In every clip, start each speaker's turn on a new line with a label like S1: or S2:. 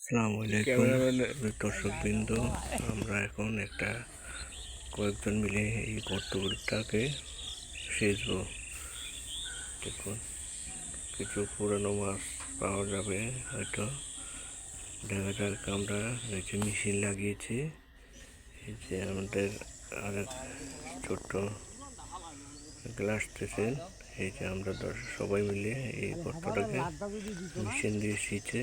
S1: আসসালামু আলাইকুম দর্শকবৃন্দ আমরা এখন একটা কয়েকজন মিলে এই গর্তগুলিটাকে সেচবো দেখুন কিছু পুরানো মাছ পাওয়া যাবে হয়তো দেখা যাক আমরা যে মেশিন লাগিয়েছি। এই যে আমাদের আরেক ছোট্ট গ্লাস দিয়েছেন এই যে আমরা সবাই মিলে এই গর্তটাকে মেশিন দিয়ে সিঁচে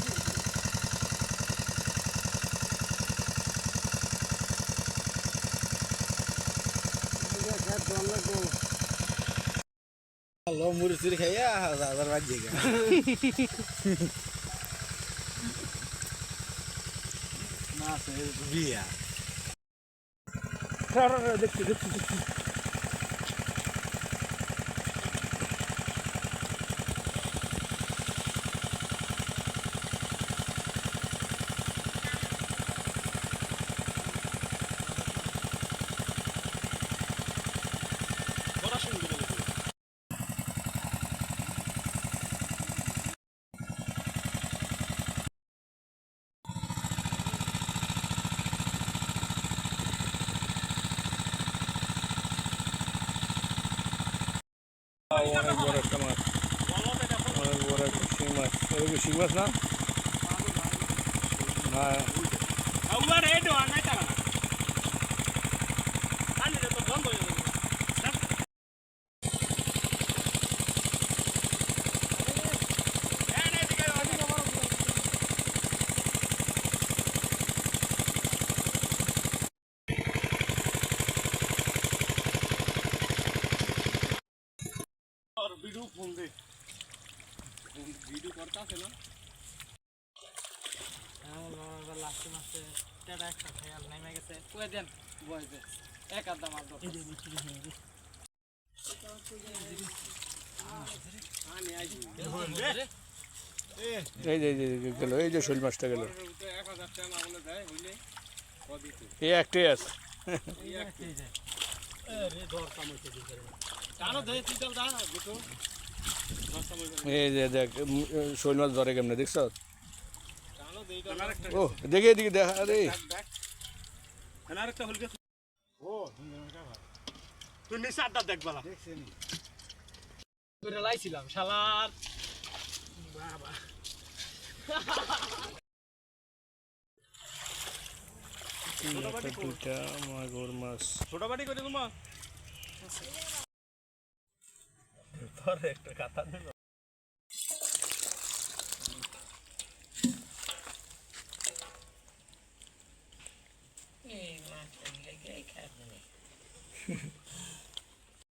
S2: লো মুড়ি চুরি খাইয়া হাজার বাজে গা না বিয়া দেখছি দেখছি দেখছি
S1: অনেক বড় একটা মাছ অনেক বড় একটা শিং মাছ এটা কি শিং মাছ না না
S2: লাস্টে মাসে টেটা একটা খেয়াল নেমে গেছে। কয়ে দেন? এক আধা মাল
S1: এই যে এই গেল এই যে শৈল মাছটা গেল। এই একটাই আছে। এই যে দেখ শৈল মাছ ধরে কেমনে দেখছ? ও দেখে এদিকে দেখ আরে।
S3: তুই নিচে আড্ডা
S2: লাইছিলাম শালার।
S3: ছোট বাটি করে তোমার একটা কথা দিল